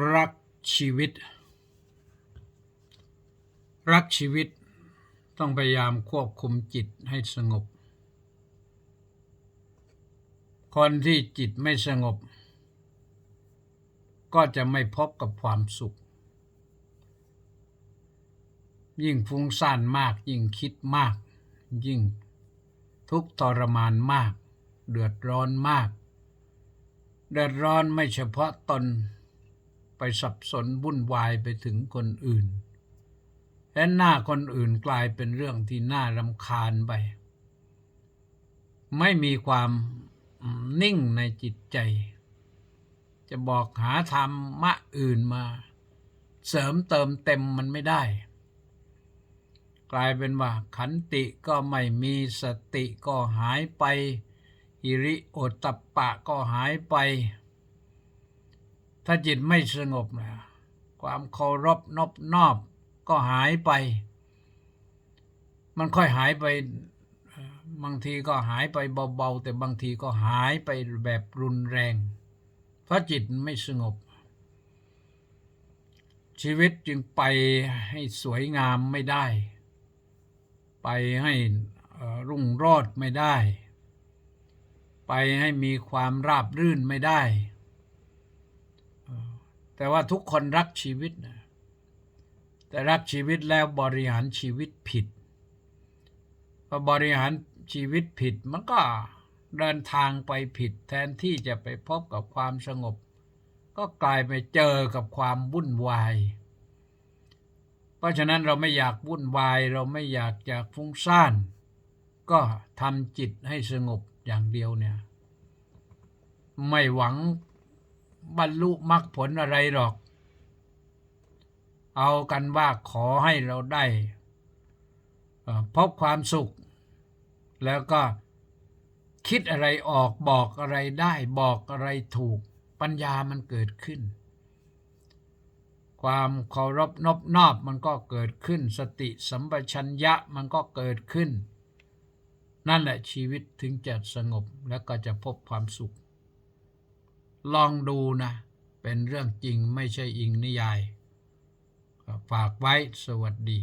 รักชีวิต รักชีวิตต้องพยายามควบคุมจิตให้สงบ คนที่จิตไม่สงบ ก็จะไม่พบกับความสุข ยิ่งฟุ้งซ่านมาก ยิ่งคิดมาก ยิ่งทุกข์ทรมานมาก เดือดร้อนมาก เดือดร้อนไม่เฉพาะตน ไปสับสนวุ่นวายไปถึงคนอื่น และหน้าคนอื่นกลายเป็นเรื่องที่น่ารำคาญไป ไม่มีความนิ่งในจิตใจ จะบอกหาธรรมะอื่นมา เสริมเติมเต็มมันไม่ได้ กลายเป็นว่าขันติก็ไม่มีสติก็หายไป อิริโอตตัปปะก็หายไป ถ้าจิตไม่สงบนะความเคารพนอบนอบก็หายไป มันค่อยหายไป บางทีก็หายไปเบาๆ แต่บางทีก็หายไปแบบรุนแรง เพราะจิตไม่สงบ ชีวิตจึงไปให้สวยงามไม่ได้ ไปให้รุ่งโรจน์ไม่ได้ ไปให้มีความราบรื่นไม่ได้ แต่ว่าทุกคนรักชีวิตนะแต่รักชีวิตแล้วบริหารชีวิตผิดพอบริหารชีวิตผิดมันก็เดินทางไปผิดแทนที่จะไปพบกับความสงบ ก็กลายไปเจอกับความวุ่นวาย เพราะฉะนั้นเราไม่อยากวุ่นวายเราไม่อยากจะฟุ้งซ่าน ก็ทำจิตให้สงบอย่างเดียวเนี่ย ไม่หวัง บรรลุมรรคผลอะไรหรอก เอากันว่าขอให้เราได้พบความสุข แล้วก็คิดอะไรออกบอกอะไรได้บอกอะไรถูก ปัญญามันเกิดขึ้น ความเคารพนอบนอบมันก็เกิดขึ้น สติสัมปชัญญะมันก็เกิดขึ้น นั่นแหละชีวิตถึงจะสงบแล้วก็จะพบความสุข ลองดูนะ เป็นเรื่องจริงไม่ใช่อิงนิยาย ฝากไว้สวัสดี